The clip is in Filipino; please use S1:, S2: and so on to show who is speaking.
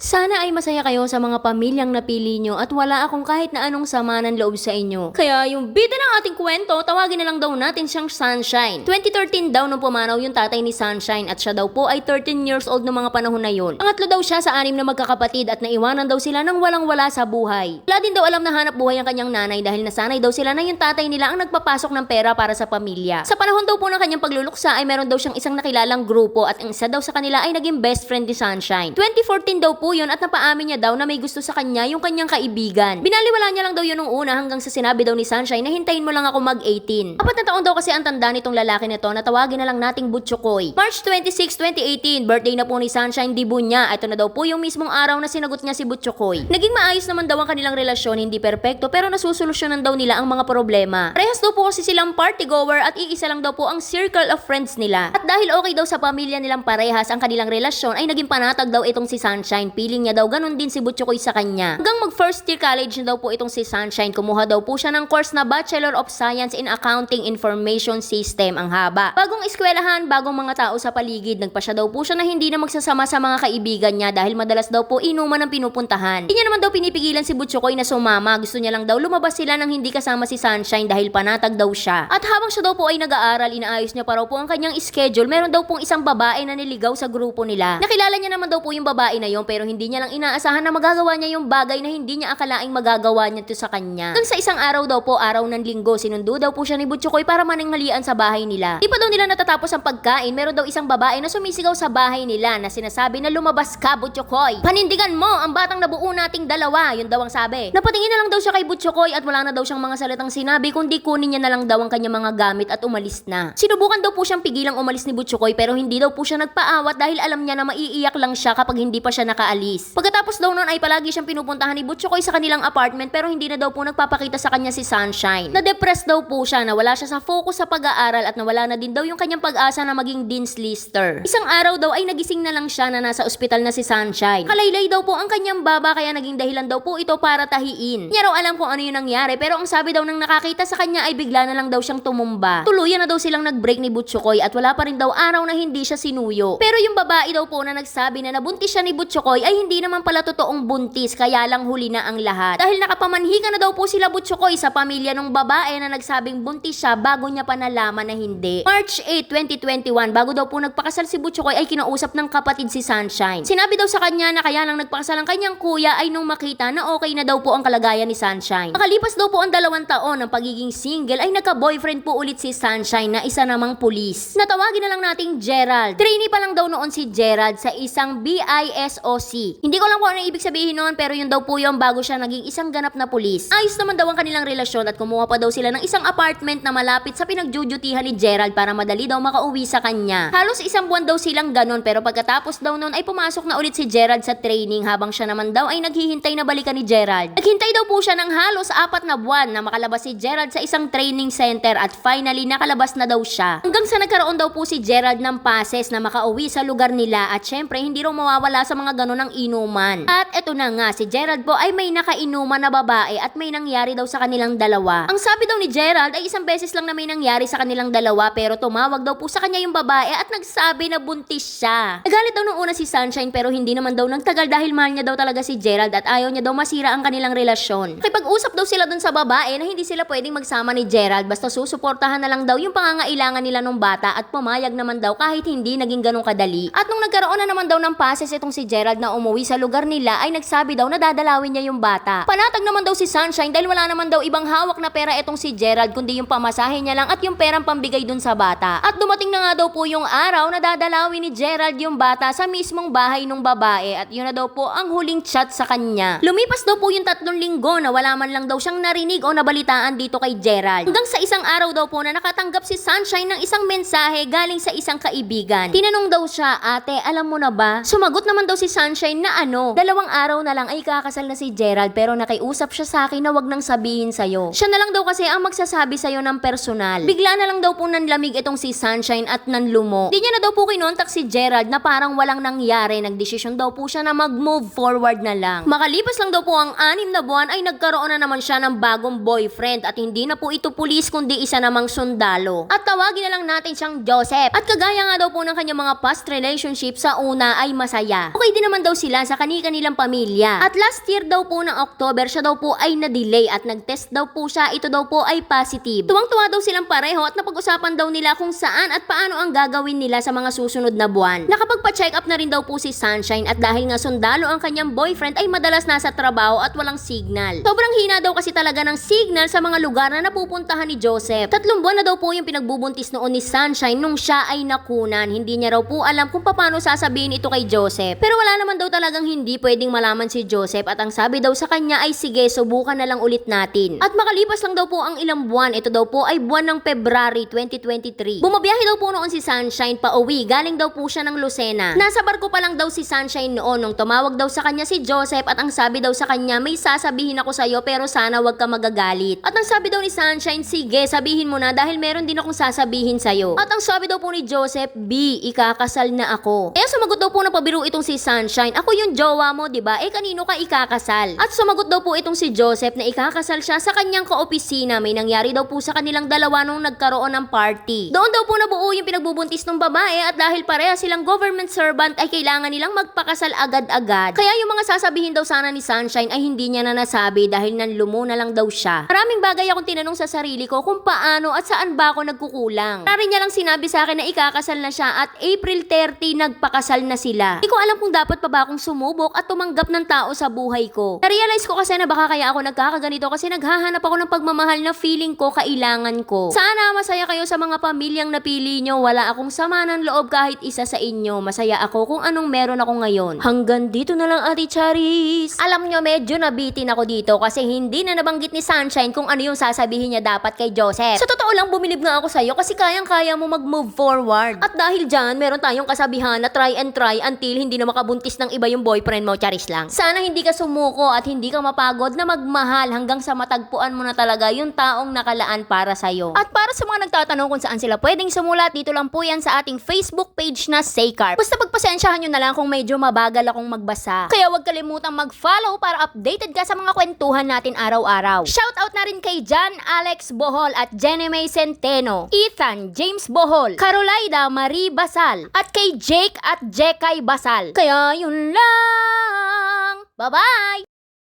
S1: Sana ay masaya kayo sa mga pamilyang napili nyo at wala akong kahit na anong sama ng loob sa inyo. Kaya yung bida ng ating kwento, tawagin na lang daw natin siyang Sunshine. 2013 daw nung pumanaw yung tatay ni Sunshine at siya daw po ay 13 years old noong mga panahon na yun. Pangatlo daw siya sa anim na magkakapatid at naiwanan daw sila ng walang wala sa buhay. Wala din daw alam na hanap buhay ang kanyang nanay dahil nasanay daw sila na yung tatay nila ang nagpapasok ng pera para sa pamilya. Sa panahon daw po ng kanyang pagluluksa ay meron daw siyang isang nakilalang grupo at ang isa daw sa kanila ay naging best friend ni Sunshine. 2014 daw po yun at napaamin niya daw na may gusto sa kanya yung kanyang kaibigan. Binaliwala niya lang daw yun nung una hanggang sa sinabi daw ni Sunshine na hintayin mo lang ako mag-18. Apat na taon daw kasi ang tanda nitong lalaki nito na tawagin na lang nating Butchokoy. March 26, 2018, birthday na po ni Sunshine Dibunya. Ito na daw po yung mismong araw na sinagot niya si Butchokoy. Naging maayos naman daw ang kanilang relasyon, hindi perpekto pero nasusolusyonan daw nila ang mga problema. Parehas daw po kasi silang party goer at iisa lang daw po ang circle of friends nila. At dahil okay daw sa pamilya nilang parehas ang kanilang relasyon ay naging panatag daw itong si Sunshine. Piling niya daw ganun din si Butchokoy sa kanya. Hanggang mag first year college na daw po itong si Sunshine, kumuha daw po siya ng course na Bachelor of Science in Accounting Information System ang haba. Bagong eskwelahan, bagong mga tao sa paligid, nagpa siya daw po siya na hindi na magsasama sa mga kaibigan niya dahil madalas daw po inuman ang pinupuntahan. Hindi naman daw pinipigilan si Butchokoy na sumama, gusto niya lang daw lumabas sila nang hindi kasama si Sunshine dahil panatag daw siya. At habang siya daw po ay nag-aaral, inaayos niya pa raw po ang kanyang schedule, meron daw pong isang babae na niligaw sa grupo nila. Nakilala niya naman daw po yung babae na yon pero hindi niya lang inaasahan na magagawa niya yung bagay na hindi niya akalaing magagawa niya to sa kanya. Hanggang sa isang araw daw po, araw ng linggo, sinundo daw po siya ni Butchokoy para mananghalian sa bahay nila. Di pa daw nila natatapos ang pagkain, meron daw isang babae na sumisigaw sa bahay nila na sinasabi na lumabas ka, Butchokoy. Panindigan mo ang batang nabuo nating dalawa, yun daw ang sabi. Napatingin na lang daw siya kay Butchokoy at wala na daw siyang mga salitang sinabi kundi kunin niya na lang daw ang kanyang mga gamit at umalis na. Sinubukan daw po siyang pigilang umalis ni Butchokoy pero hindi daw po siya nagpaawat dahil alam niya na maiiyak lang siya kapag hindi pa siya nakaalis. Pagkatapos daw noon ay palagi siyang pinupuntahan ni Butchokoy sa kanilang apartment pero hindi na daw po nagpapakita sa kanya si Sunshine. Na-depressed daw po siya, nawala siya sa focus sa pag-aaral at nawala na din daw yung kanyang pag-asa na maging Dean's Lister. Isang araw daw ay nagising na lang siya na nasa ospital na si Sunshine. Kalaylay daw po ang kanyang baba kaya naging dahilan daw po ito para tahiin. Niya raw alam kung ano yung nangyari pero ang sabi daw ng nakakita sa kanya ay bigla na lang daw siyang tumumba. Tuluyan na daw silang nag-break ni Butchokoy at wala pa rin daw araw na hindi siya sinuyo. Pero yung babae daw po na nagsabi na nabuntis siya ni Butchokoy ay hindi naman pala totoong buntis kaya lang huli na ang lahat. Dahil nakapamanhikan na daw po sila Butchokoy sa pamilya ng babae na nagsabing buntis siya bago niya pa nalaman na hindi. March 8, 2021, bago daw po nagpakasal si Butchokoy ay kinausap ng kapatid si Sunshine. Sinabi daw sa kanya na kaya lang nagpakasal ang kanyang kuya ay nung makita na okay na daw po ang kalagayan ni Sunshine. Makalipas daw po ang dalawang taon ng pagiging single ay nagka-boyfriend po ulit si Sunshine na isa namang pulis. Natawagin na lang nating Gerald. Trainee pa lang daw noon si Gerald sa isang BISOC. Hindi ko lang kung ano ibig sabihin noon pero yun daw po yung bago siya naging isang ganap na pulis. Ayos naman daw ang kanilang relasyon at kumuha pa daw sila ng isang apartment na malapit sa pinagjujutihan ni Gerald para madali daw makauwi sa kanya. Halos isang buwan daw silang ganon pero pagkatapos daw noon ay pumasok na ulit si Gerald sa training habang siya naman daw ay naghihintay na balikan ni Gerald. Naghintay daw po siya ng halos apat na buwan na makalabas si Gerald sa isang training center at finally nakalabas na daw siya. Hanggang sa nagkaroon daw po si Gerald ng passes na makauwi sa lugar nila at syempre hindi raw mawawala sa mga ganon ng inuman. At eto na nga, si Gerald po ay may nakainuman na babae at may nangyari daw sa kanilang dalawa. Ang sabi daw ni Gerald ay isang beses lang na may nangyari sa kanilang dalawa pero tumawag daw po sa kanya yung babae at nagsabi na buntis siya. Nagalit daw nung una si Sunshine pero hindi naman daw nagtagal dahil mahal niya daw talaga si Gerald at ayaw niya daw masira ang kanilang relasyon. Nakipag-usap daw sila dun sa babae na hindi sila pwedeng magsama ni Gerald basta susuportahan na lang daw yung pangangailangan nila nung bata at pumayag naman daw kahit hindi naging ganong kadali. At nung nagkaroon na naman daw ng passes itong si Gerald na umuwi sa lugar nila ay nagsabi daw na dadalawin niya yung bata. Panatag naman daw si Sunshine dahil wala naman daw ibang hawak na pera itong si Gerald kundi yung pamasahe niya lang at yung perang pambigay dun sa bata. At dumating na nga daw po yung araw na dadalawin ni Gerald yung bata sa mismong bahay ng babae at yun na daw po ang huling chat sa kanya. Lumipas daw po yung tatlong linggo na wala man lang daw siyang narinig o nabalitaan dito kay Gerald. Hanggang sa isang araw daw po na nakatanggap si Sunshine ng isang mensahe galing sa isang kaibigan. Tinanong daw siya, ate, alam mo na ba? Sumagot naman daw si Sunshine na ano, dalawang araw na lang ay kakasal na si Gerald pero nakiusap siya sa akin na wag nang sabihin sa'yo. Siya na lang daw kasi ang magsasabi sa'yo ng personal. Bigla na lang daw po nanlamig itong si Sunshine at nanlumo. Di niya na daw po kinontak si Gerald na parang walang nangyari. Nagdesisyon daw po siya na mag-move forward na lang. Makalipas lang daw po ang anim na buwan ay nagkaroon na naman siya ng bagong boyfriend at hindi na po ito pulis kundi isa namang sundalo. At tawagin na lang natin siyang Joseph. At kagaya nga daw po ng kanyang mga past relationship sa una ay masaya. Okay din naman daw daw sila sa kani-kanilang pamilya. At last year daw po ng October, siya daw po ay na-delay at nag-test daw po siya. Ito daw po ay positive. Tuwang-tuwa daw silang pareho at napag-usapan daw nila kung saan at paano ang gagawin nila sa mga susunod na buwan. Nakapagpa-check up na rin daw po si Sunshine at dahil nga sundalo ang kanyang boyfriend ay madalas nasa trabaho at walang signal. Sobrang hina daw kasi talaga ng signal sa mga lugar na napupuntahan ni Joseph. Tatlong buwan na daw po yung pinagbubuntis noon ni Sunshine nung siya ay nakunan. Hindi niya raw po alam kung paano sasabihin ito kay Joseph. Pero wala naman daw talagang hindi pwedeng malaman si Joseph at ang sabi daw sa kanya ay sige, subukan na lang ulit natin. At makalipas lang daw po ang ilang buwan, ito daw po ay buwan ng February 2023. Bumabiyahe daw po noon si Sunshine pa uwi, galing daw po siya ng Lucena. Nasa barko pa lang daw si Sunshine noon nung tumawag daw sa kanya si Joseph at ang sabi daw sa kanya, may sasabihin ako sa'yo pero sana wag ka magagalit. At ang sabi daw ni Sunshine, sige, sabihin mo na dahil meron din akong sasabihin sa'yo. At ang sabi daw po ni Joseph, B, ikakasal na ako. Kaya sumagot daw po na pabiro itong si Sunshine, ako yung jowa mo, di ba? Eh kanino ka ikakasal? At sumagot daw po itong si Joseph na ikakasal siya sa kanyang kaopisina. May nangyari daw po sa kanilang dalawa nung nagkaroon ng party. Doon daw po nabuo yung pinagbubuntis ng babae at dahil pareha silang government servant ay kailangan nilang magpakasal agad-agad. Kaya yung mga sasabihin daw sana ni Sunshine ay hindi niya na nasabi dahil nanlumo na lang daw siya. Maraming bagay akong tinanong sa sarili ko kung paano at saan ba ako nagkukulang. Tari niya lang sinabi sa akin na ikakasal na siya at April 30 nagpakasal na sila. Hindi ko alam kung dapat pa ba akong sumubok at tumanggap ng tao sa buhay ko. Na-realize ko kasi na baka kaya ako nagkakaganito kasi naghahanap ako ng pagmamahal na feeling ko kailangan ko. Sana masaya kayo sa mga pamilyang napili nyo. Wala akong sama ng loob kahit isa sa inyo. Masaya ako kung anong meron ako ngayon. Hanggang dito na lang Ate Charis. Alam nyo medyo nabitin ako dito kasi hindi na nabanggit ni Sunshine kung ano yung sasabihin niya dapat kay Joseph. Sa totoo lang bumilib nga ako sa'yo kasi kayang-kaya mo mag-move forward. At dahil dyan, meron tayong kasabihan na try and try until hindi na makabuntis ng iba yung boyfriend mo, Charis lang. Sana hindi ka sumuko at hindi ka mapagod na magmahal hanggang sa matagpuan mo na talaga yung taong nakalaan para sa'yo. At para sa mga nagtatanong kung saan sila pwedeng sumulat, dito lang po yan sa ating Facebook page na Saycar. Basta pagpasensyahan nyo na lang kung medyo mabagal akong magbasa. Kaya huwag kalimutang mag-follow para updated ka sa mga kwentuhan natin araw-araw. Shoutout na rin kay John Alex Bohol at Jenny May Centeno, Ethan James Bohol, Carolida Marie Basal, at kay Jake at Jekay Basal. Kaya yun lang! Bye-bye!